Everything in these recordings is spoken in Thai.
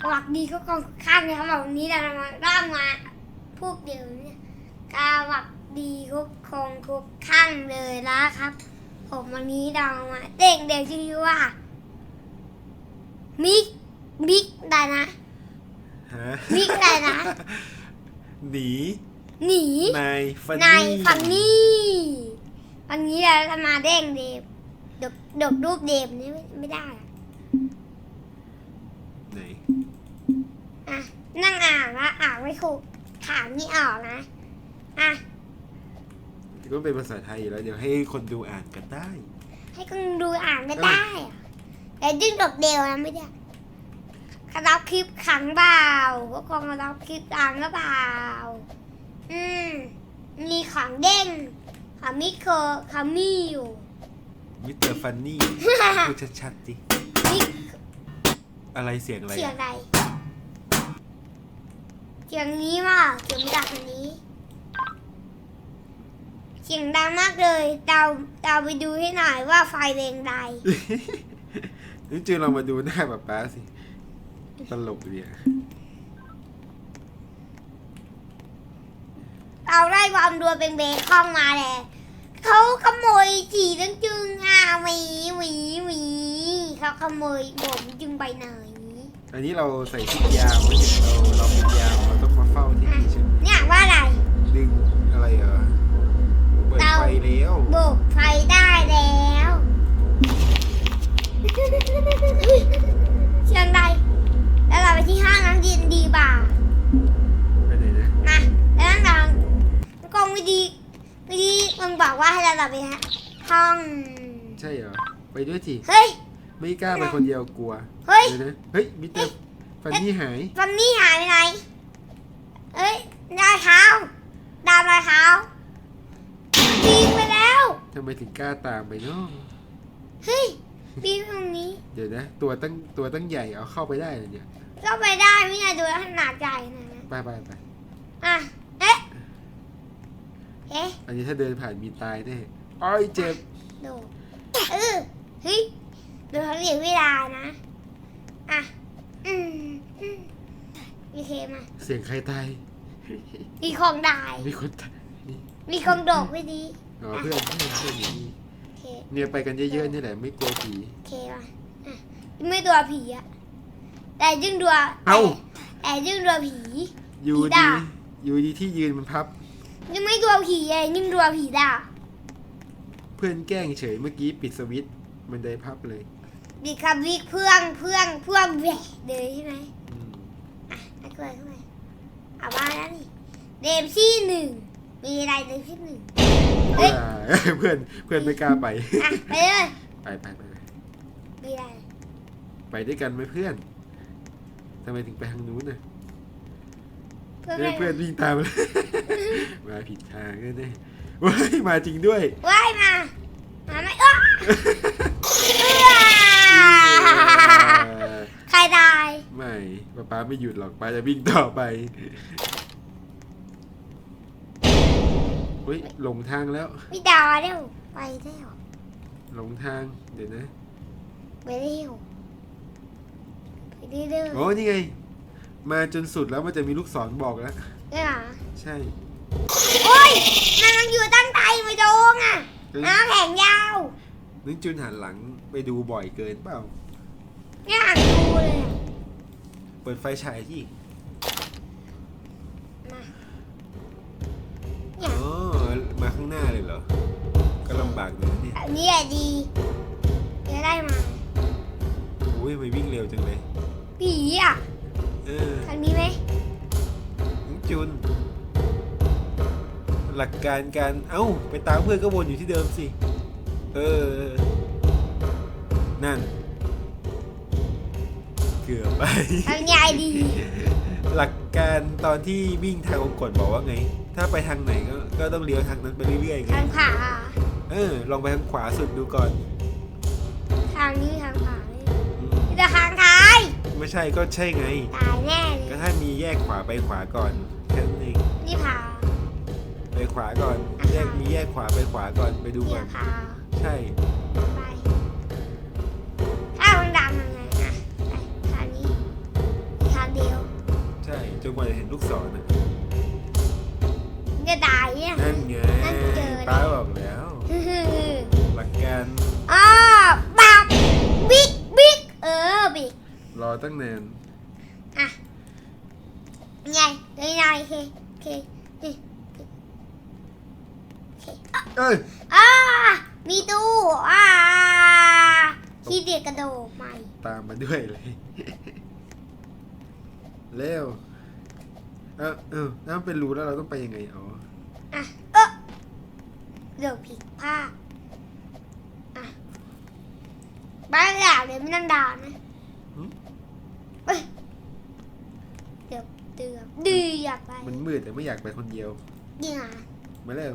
สวัสดีทุกคนทุกท่านนะครับวันนี้เรามาเล่ามาพูดเดี๋ยวเนี่ยสวัสดีทุกคนทุกท่านเลยนะครับ ผมวันนี้เรามาเด็กเด็กชื่อว่ามิกมิกได้นะฮะมิกได้นะหนีหนีนายฟันนี่ฟันนี่วันนี้เราจะมาเด้งเดฟดบดบรูปเดฟนี่ไม่ไม่ได้ นั่งอ่านแล้วอ่านไม่ถูกถามนี่ออกนะ อะ ก็เป็นภาษาไทยอยู่แล้วเดี๋ยวให้คนดูอ่านกันได้ ให้คุณดูอ่านก็ได้อะแต่ดึงดอกเดียวนะไม่ได้กระดับคลิปขังเปล่าพวกกองกระดับคลิปขังก็เปล่า อืม มีของเด้งของมิโครของมี่อยู่ มิสเตอร์ฟันนี่ พูดชัดๆดิมิอะไรเสียงอะไรเสียงอะอะไร เสียงนี้ว่าเสียงดังอันนี้ เสียงดังมากเลยเดาเดาไปดูให้หน่อยว่าไฟแรงใดนี่จือเรามาดูหน้าป๊าป๊าสิ ตลกดีอะเราได้ความดัวเป็นเบคอนมาแหละเขาขโมยจีตั้งจึงอะหวีหวีหวีเขาขโมยผมจึงไปไหน อันนี้เราใส่ชุดยาวไม่เห็นเราเราเป็นยาว เราต้องมาเฝ้าที่นี่ใช่ไหมเนี่ยว่าอะไร ดึงอะไรเหรอเปิดเราไฟแล้วโบกไฟได้แล้วเชียงใดแล้วเราไปที่ห้างน้ำเย็นดีบ่าไปไหนนะมาแล้วนั่งดังกองวิธีวิธีมึงบอกว่าให้เราไปฮะห้องใช่เหรอไปด้วยสิเฮ้ยไม่กล้าไปคนเดียวกลัวเฮ้ยเดี๋ยวนะเฮ้ยมิสเตอร์ฟันนี่หายฟันนี่หายไปไหน เอ้ยรอยเท้า ดามรอยเท้าปีนไปแล้ว ทำไมถึงกล้าตามไปเนาะเฮ้ยปีนตรงนี้ เดี๋ยวนะ ตัวตั้งตัวตั้งใหญ่เอาเข้าไปได้เลยเนี่ยก็ไปได้ไม่ใช่ดูแล้วขนาดใหญ่นะนะไปไปไปอะ เอ๊ะ เอ๊ะ อันนี้ถ้าเดินผ่านมีตายแน่อ้อยเจ็บดูเออเฮ้ยดูเขาเรียกเวลานะ อะอืมอืมโอ เคมา เสียงใครตายมีของได้มีคนตายมีของดอกไม่ดีอ๋อเพื่อนเพื่อนเพื่อนอย่างนี้โอเคเนี่ยไปกันเยอะๆนี่แหละไม่กลัวผีโอเคมาอะไม่ตัวผีอะแต่ยึงตัวเอ้าแต่ยึงตัวผี อยู่ผีดีด่า อยู่ดีที่ยืนมันพับ ยังไม่ตัวผีไงยึงตัวผีด่าเพื่อนแกล้งเฉยเมื่อกี้ปิดสวิตช์มันได้พับเลยดิคับวิกเพื่องเพื่องเพื่องแหวะเลยใช่ไหม อืมอะไอ้กล้วยเข้าไปเอาบ้านแล้วนี่เดมซี่หนึ่งมีอะไรเดมซี่หนึ่งเฮ้ยเพื่อนเพื่อนไม่กล้าไป อะไปเลยไปไปไปไปมีอะไรไปด้วยกันไหมเพื่อนทำไมถึงไปทางนู้นน่ะเพื่อนเพื่อนไม่เพื่อนวิ่งตามมามาผิดทางแน่ๆว้ายมาจริงด้วย ว่ายมามาไม่อ้อ ใครตายไม่ป้าป้าไม่หยุดหรอกป้าจะวิ่งต่อไปเฮ้ยหลงทางแล้วพี่ดาวเร็วไปเร็วหลงทางเดี๋ยวนะไปเร็วไปเร็วโอ้นี่ไง มาจนสุดแล้วมันจะมีลูกศรบอกแล้วเนี่ยเหรอใช่ โอ้ยมันยังอยู่ตั้งใจไม่โดงอะน้ำแข็งยาว นึกจุนหันหลังไปดูบ่อยเกินเปล่าไม่ อยากดูเลยอะเปิดไฟฉายที่มาอ๋อมาข้างหน้าเลยเหรอ ก็ลำบากหน่อยนะเนี่ยอันนี้อะดีจะได้มาโอ้ยทำไมวิ่งเร็วจังเลย ผีอะเออทางนี้ไหมน้องจุน หลักการการ เอ้า ไปตามเพื่อนก็วนอยู่ที่เดิมสิ เออ เกือบไปทางใหญ่ดี หลักการตอนที่วิ่งทางวงกดบอกว่าไง ถ้าไปทางไหนก็ก็ต้องเลี้ยวทางนั้นไปเรื่อยๆไงทางขวาเออลองไปทางขวาสุดดูก่อนทางนี้ทางขวาเลยอืมจะทางท้ายไม่ใช่ก็ใช่ไง ตายแน่เลก็ยถ้ามีแยกขวาไปขวาก่อนแค่นั้นเองนี่ผาไปขวาก่อน แยกมีแยกขวาไปขวาก่อนไปดูเนี่ก่อยนผาใช่ ไป นกว่าจะเห็นลูกศรนะจะได้เนี่ยนั่นไงนั่นเจอแล้ว ป้าบอกแล้วหลักการอ๋อบักบิ๊กบิ๊กเออบิ๊กรอตั้งนานอะไงเลยไงโอเคโอเคโอเคโอเคเอ้ยอ่ามีตู้อ่าที่เดียกกระโดดใหม่ ตามมาด้วยเลย เร็ว เออเออถ้ามันเป็นรูแล้วเราต้องไปยังไงอ๋ออะเออเดี๋ยวผิดพลาดอะบ้านหลังเดี๋ยวไม่ต้องด่านะเอ้ยเดี๋ยวเตือนดีอยากไปมันมืดแต่ไม่อยากไปคนเดียว จริงเหรอมาเร็ว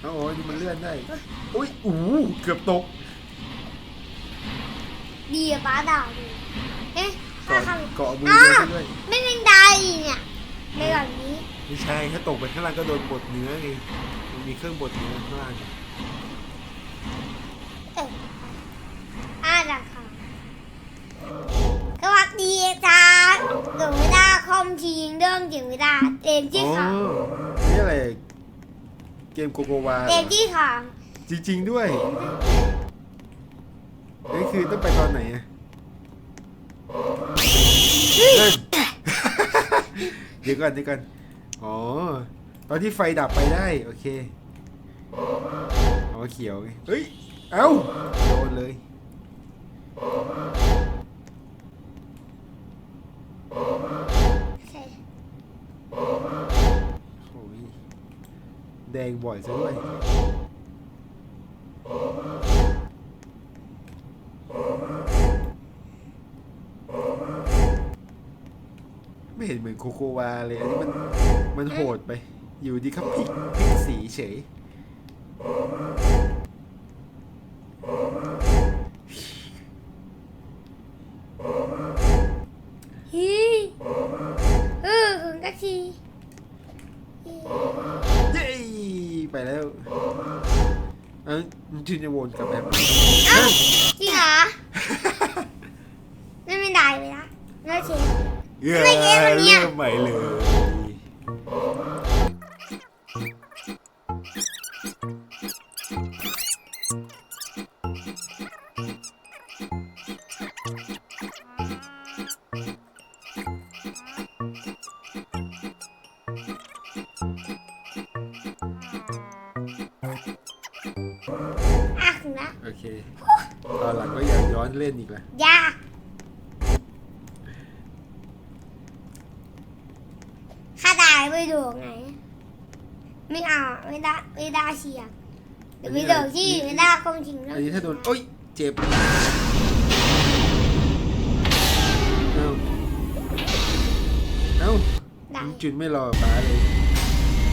เอาโอ้ยนี่มันเลื่อนได้อุ้ยอู้เกือบตก ดีอะป้าด่าดูเอ๊ะเกาะถ้าทเกาะมืออะเดียวซะด้วยำไม่เป็นไรเนี่ย ในแบบนี้ไม่ใช่ถ้าตกไปข้างล่างก็โดนบดเนื้อไงมันมีเครื่องบดเนื้อข้างล่างเอออ่าดังค่ะสวัสดีจ้าเกิดไม่ได้คอมทีงเรื่องเกี่ยวไม่ได้เต็มที่อ๋อค่ะนี่อะไรเกมโกโกวาเต็มที่ค่ะจริง ๆ ด้วยนี่คือต้องไปตอนไหนอะเล่น เดี๋ยวก่อนเดี๋ยวก่อนอ๋อ ตอนที่ไฟดับไปได้ โอเคอ๋อเขียวไงเฮ้ย เอ้าโดนเลยโอเคโอ้ยแดงบ่อยซะด้วย ไม่เห็นเหมือนโคโกวาเลย อันนี้มันมันโหดไป อยู่ดีครับพลิกพลิกสีเฉย ฮีเออถึงกะทีฮีเย้ ไปแล้ว เอ้ามันชื่อจะวนกลับแบบ เคตอนหลังก็อยากย้อนเล่นอีกละยากข้าตายไปดูไง ไม่เอาไม่ได้ไม่ได้เชียร์เดี๋ยวไปดูที่ไม่ได้คงจริงแล้วอันนี้ถ้าโดนโอ้ยเจ็บเอ้าเอ้าได้น้ำจุนไม่รอป้าเลย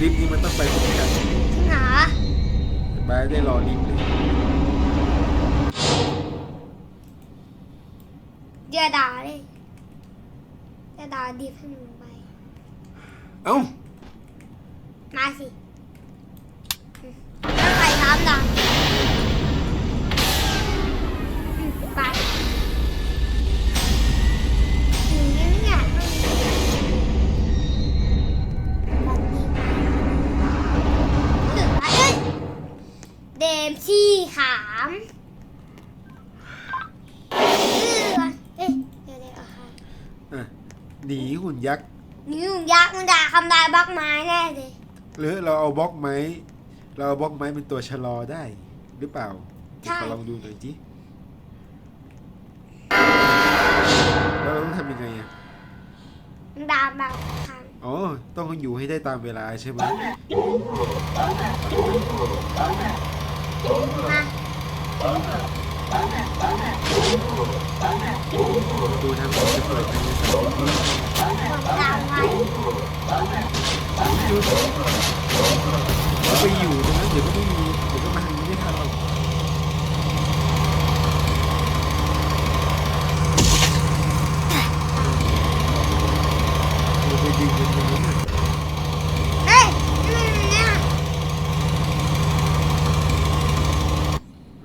ลิฟต์นี้มันต้องไปพร้อมกันจริงเหรอป้าได้รอลิฟต์เลย เดี๋ยวด่าเลยเดี๋ยวด่าดีขึ้นลงไป เอ้า มาสิถ้าใครทำด่า หนีหุ่นยักษ์นิ้วยักษ์มันด่าคำลายบล็อกไม้แน่เลยหรือเราเอาบล็อกไม้เราเอาบล็อกไม้เป็นตัวชะลอได้ หรือเปล่าใช่ขอลองดูหน่อยจิแล้วเราต้องทำยังไงอะมันด่าแบบครั้งอ๋อต้องอยู่ให้ได้ตามเวลาใช่ไหมมา ดูทางจะเปิดภายในสามวิบอกด่าไว้เราไปอยู่ตรงนั้นเดี๋ยวก็ไม่มีเดี๋ยวก็มาทางนี้ไม่ทันหรอกเราไปดึงมันตรงนั้น เฮ้ยนี่มันเนี่ย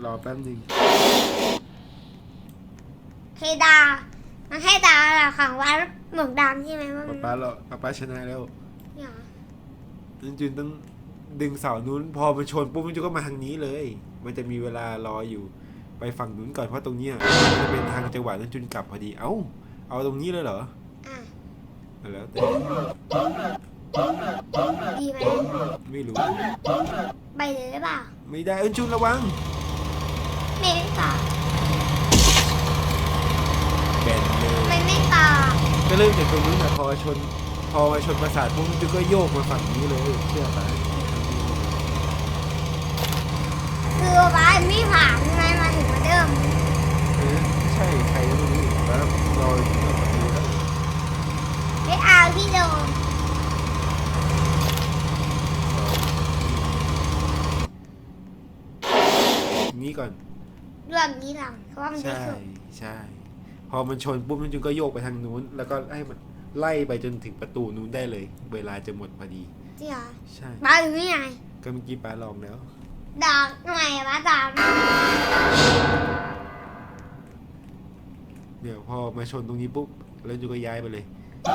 รอแป๊บหนึง เคด่ามันให้ดาวเหรอของวัดหมวกดำใช่ไหมว่ามัป๊านป๊าเราป๊าป๊าชนะแล้วเหรอจุนจุนต้องดึงเสานู้น พอมันชนปุ๊บมันจุนก็มาทางนี้เลย มันจะมีเวลารออยู่ ไปฝั่งนู้นก่อนเพราะตรงเนี้ยมันจะเป็นทางจังหวะนั้นจุนกลับพอดี เอ้า เอาตรงนี้เลยเหรออะเอาแล้วแต่ดีไหมไม่รู้ ไปเลยหรือเปล่าไม่ได้เอ้ยจุนระวังไม่ไม่ตอบแบนเลย ไม่ไม่ ตอบก็เริ่มจากตรงนู้นแต่พอชน พอมาชนประสาทปุ๊บจุนก็โยกมาฝั่งนี้เลยเชื่อปะคือบ้านไม่ผ่านใช่ไหมมาถึงเหมือนเดิมเออใช่ใครก็ไม่รู้แล้วรออยู่ก็แบบนี้แล้วไม่เอาที่โดนนี้ก่อน เรื่องนี้หลังเพราะว่ามันไม่ใช่สุดใช่ พอมันชนปุ๊บมันจุนก็โยกไปทางนู้น แล้วก็ให้มันไล่ไปจนถึงประตูนู้นได้เลย เวลาจะหมดพอดี จริงเหรอใช่บ้าหรือไม่ไงก็เมื่อกี้ป้าลองแล้ว ดอกทำไมวะดอกเดี๋ยวพอมาชนตรงนี้ปุ๊บแล้วจุนก็ย้ายไปเลยไป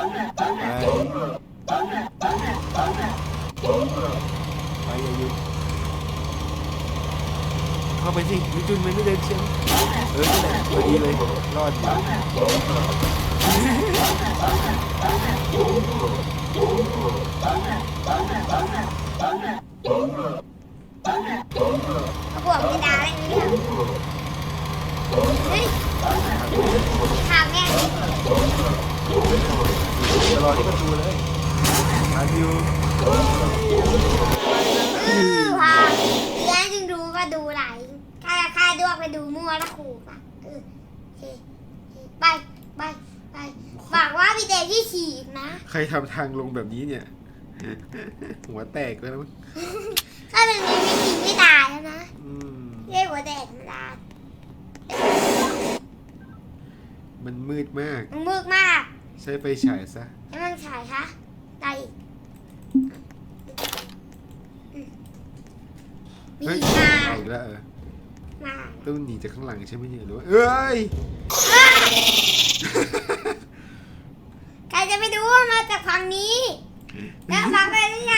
ไปอย่าหยุด เข้าไปสิมิจุนมันไม่เดินเชียงเออพอดีเลย รอดอยู่ เขาบวกไม่ได้อะไรนี่เหรอเฮ้ยข่าวแง่นี้ จะรอที่ประตูเลยอาดิว อือพาเลี้ยงจึงดูก็ดูไหลถ้าค่าดวกไปดูมั่วแล้วขู่ป่ะเออโอเคโอเคไปไปไปบอกว่าพี่เดที่ฉีดนะ ใครทำทางลงแบบนี้เนี่ย หัวแตกแล้วมั้งถ้าเป็นนี้ไม่กินไม่ตายแล้วนะอืมเรียกหัวแดกไม่ได้มันมืดมาก มันมืดมากใช้ไฟฉายซะให้มันฉายคะได้อีกอืมมีเฮ้ยอีกมาเอาอีกแล้วเออมา ต้องหนีจากข้างหลังใช่ไหมเนี่ยหรือว่าเอ้ยใครจะไปดูว่ามาจากฝั่งนี้ แล้วฟังไปได้ไง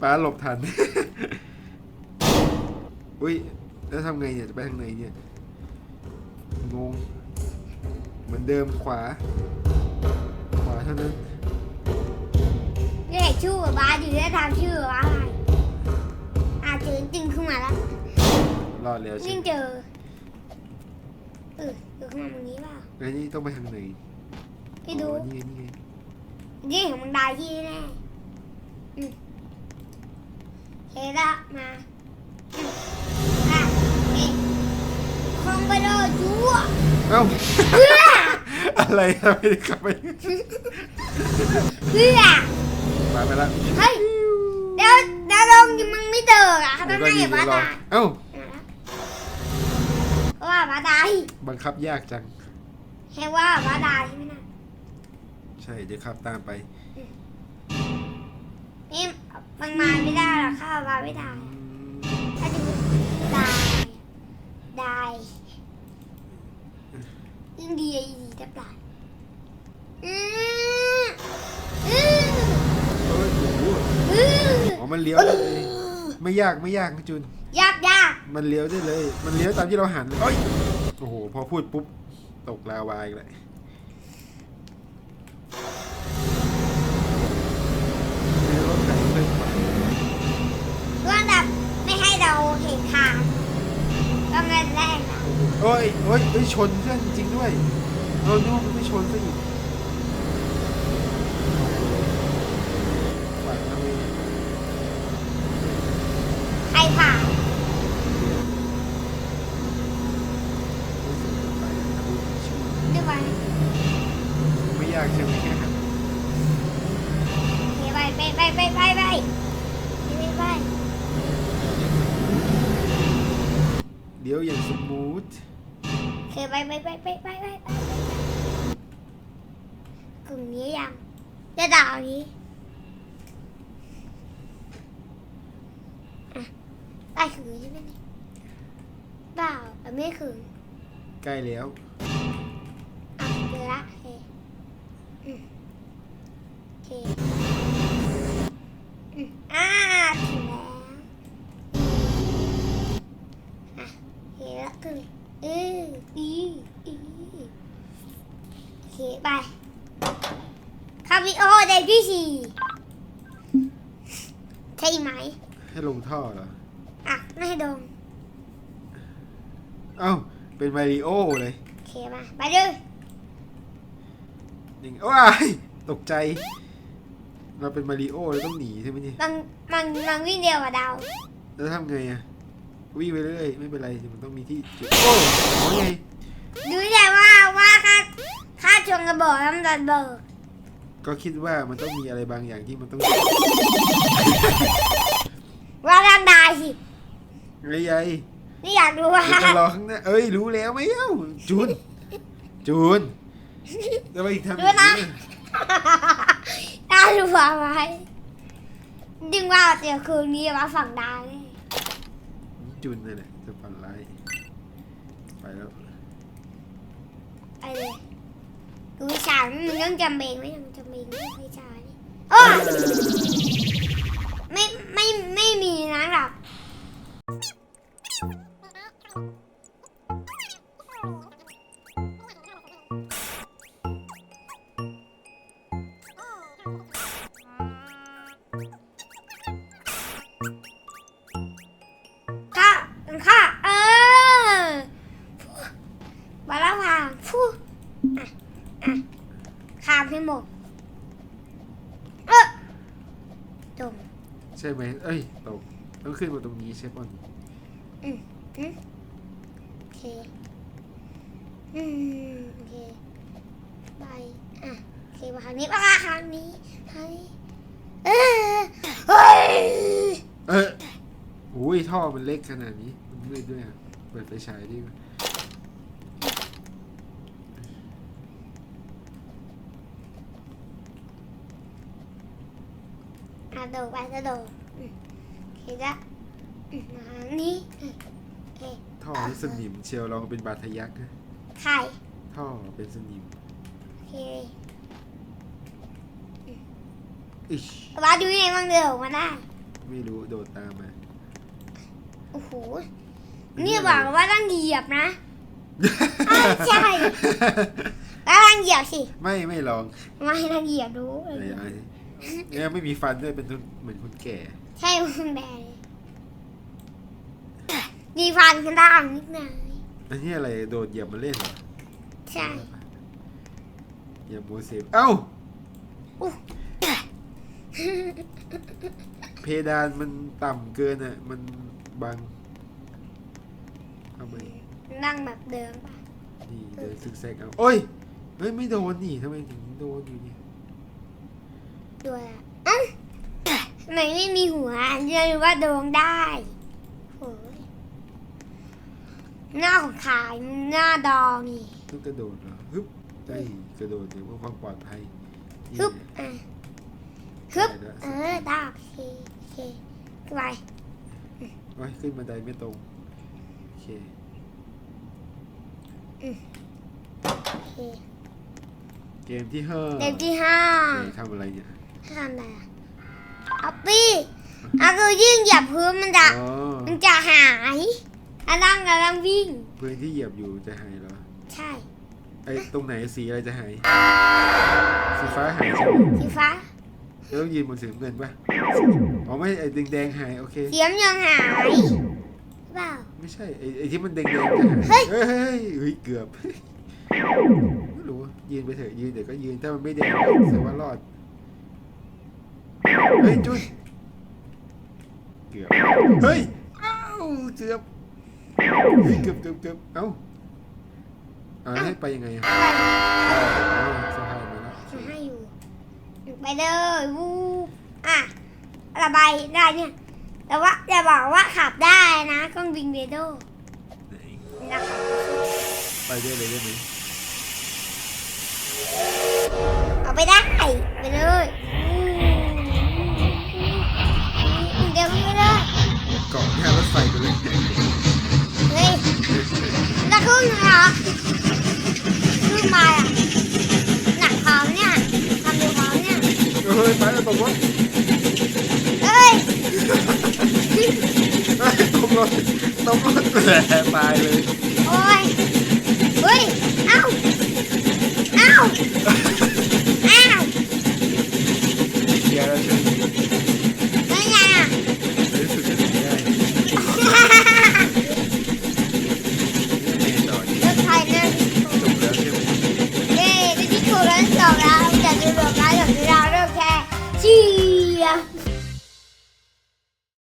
ป้าหลบทัน อุ้ย แล้วทำไงเนี่ย จะไปทางไหนเนี่ย งง เหมือนเดิมขวา ขวาเท่านั้น เรียกชื่อบ้าอยู่ที่ทำชื่อว่าอะไรอาเจอจริงขึ้นมาแล้วรอดแล้วใช่ยิ่งไหมเจอ เออเจอขึ้นมาตรงนี้เปล่าแล้วนี่ต้องไปทางไหนไปดูอ๋อนี่ไงนี่ไงยี่ของมึงได้ที่แน่อืม เฮละมาอืมอะเอ๊ะคอมไปโดจูอะเอ้าเพื่ออะไรทำไมกลับไปเพื่อมาไปแล้วเฮ้ยเดี๋ยวเดี๋ยวลงมึงไม่เจออะเขาต้องให้บ้าเดี๋ยวตายเอ้าเพราะว่าบ้าตายบังคับยากจังแค่ว่าบ้าตายใช่ไหมนะใช่เดี๋ยวขับตามไป นี่มันมาไม่ได้หรอกข้าวมาไม่ได้อืมถ้าจะได้ได้ยิ่งดีอีดีจะปลาดอืมอืมเอ้ยโอ้โหอืมอ๋อมันเลี้ยวได้เลยไม่ยากไม่ยากนะจุน ยากยากมันเลี้ยวได้เลย มันเลี้ยวตามที่เราหันเลยเอ้ยโอ้โห พอพูดปุ๊บ ตกลาวาอีกเลยมีรถไถเลย เพื่อนแบบไม่ให้เราเห็นทางต้องเล่นแรกนะ โอ้ยโอ้ยชนเพื่อนจริงด้วยเราดูไม่ชนซะอีก จะดาอนี้ได้ขึงใช่ไหมเนี่ยเปล่าแต่ไม่ขึงใกล้แล้ว อะเจอละเคอืมโอเค ใช่ไหม ให้ลงท่อเหรอ อะ ไม่ให้ดงเอ้า เป็นมาริโอเลยโอเคมาไปเลยยิงว้ายตกใจ เราเป็นมาริโอเราต้องหนีใช่ไหมเนี่ยมันมันมันวิ่งเร็วกว่าดาวแล้วทำไงอะวิ่งไปเรื่อยไม่เป็นไรมันต้องมีที่จุดโอ้โหไงดูแต่ว่าว่าค่าค่าชนกระบอกน้ำดันเบิก ก็คิดว่ามันต้องมีอะไรบางอย่างที่มันต้องว่าร่างดายสิไอ้ยัยนี่อยากดูว่าเดี๋ยวจะรอข้างหน้าเอ้ยรู้แล้วไหมเอ้าจูน จูนจะไปทำอย่างนี้น่าดูว่าไหมดึงว่าเดี๋ยวคืนนี้มาฝั่งดาวนี่จูนนั่นแหละจะฝันร้ายไปแล้ว ไปเลย ดูฉากมันต้องจำเบงไหมมันจำเบงไม่ค่อยใช่โอ้ไม่ไม่ไม่มีนะหรอก อะข้ามให้หมดเออจมใช่ไหมเอ้ยตกต้องขึ้นมาตรงนี้ใช่ป่ะโอเคอืมโอเคไปอะโอเคมาครั้งนี้มาครั้งนี้ครั้งนี้เออเฮ้ยเอออุ้ยท่อมันเล็กขนาดนี้มันมืดด้วยอะเปิดไฟฉายดิ อะโดดไปจะโดดอืมโอเคละอืมมาครั้งนี้อืมโอเคท่อนี่สนิมเชียวเราเป็นบาดทะยักนะไข่ท่อเป็นสนิมโอเคอิชว่าดูยังไงบ้างเดี๋ยวมาได้ ไม่รู้โดดตามมาโอ้โหนี่บอกว่าต้องเหยียบนะอ้าวใช่แล้วต้องเหยียบสิ ไม่ไม่ลอง ไม่ต้องเหยียบดูไอ้ไอ้ เนี่ยไม่มีฟันด้วยเป็นคนเหมือนคนแก่ ใช่มึงแดงมีฟันข้างล่างนิดหน่อยอันนี้อะไรโดดเหยียบมาเล่นเหรอใช่เหยียบโมเสสเอ้า อุ๊ยเพดานมันต่ำเกินอะ มันบังเอาไปนั่งแบบเดิมป่ะ นี่เดินซิกแซกเอาโอ้ยเฮ้ยไม่โดนนี่ทำไมถึงโดนอยู่เนี่ย ด้วยอะเอ้าทำไมไม่มีหัวอันจะรู้ว่าโดงได้โอ้ยหน้าของขายหน้าดองนี่ต้องกระโดดเหรอฮึบได้กระโดดเดี๋ยวเพื่อความปลอดภัยนี่ฮึบอะฮึบได้แล้วเออได้โอเคโอเคขึ้นไปโอ้ยขึ้นบันไดไม่ตรงโอเคโอเคเกมที่ห้าเด็กที่ห้าเฮ้ยทำอะไรเนี่ย ทำอะไรอะเอาปี้อะคือยิ่งเหยียบพื้นมันจะ อ๋อมันจะหายอันนั่งกำลังวิ่ง พื้นที่เหยียบอยู่จะหายเหรอใช่ไอ้ตรงไหนสีอะไรจะหายสีฟ้าหายใช่ไหมสีฟ้าแล้วต้องยืนบนสีน้ำเงินปะอ๋อไม่ไอ้แดงๆหายโอเค เสียมยังหายเปล่า ไม่ใช่ไอ้ไอ้ที่มันแดงๆจะหายเฮ้ย เฮ้ยเฮ้ยเฮ้ยเกือบไม่รู้ยืนไปเถอะยืนเดี๋ยวก็ยืนถ้ามันไม่แดงแสดงว่ารอด เฮ้ยจุดเกือบเฮ้ยเอ้าเกือบเฮ้ยเกือบเกือบเกือบเอ้าอ่าให้ไปยังไงอะไปอ๋อสะพานมาแล้วจะให้อยู่ไปเลยวูบอะระบายได้เนี่ย แต่ว่าอย่าบอกว่าขับได้นะเครื่องบินเรโดไหนนะคะไปด้วยเลยได้ไหมเอาไปได้ ไปเลยาะแค่รถไปเลยเฮ้ยจะขึ้นเหรอขึ้นมาอะหนักพอมเนี่ยทำดูพอมเนี่ยเฮ้ยไปแล้วตกรถเอ้ยเฮ้ยตกรถตกรถแหละตายเลยโอ้ยเฮ้ยเอ้าเอ้า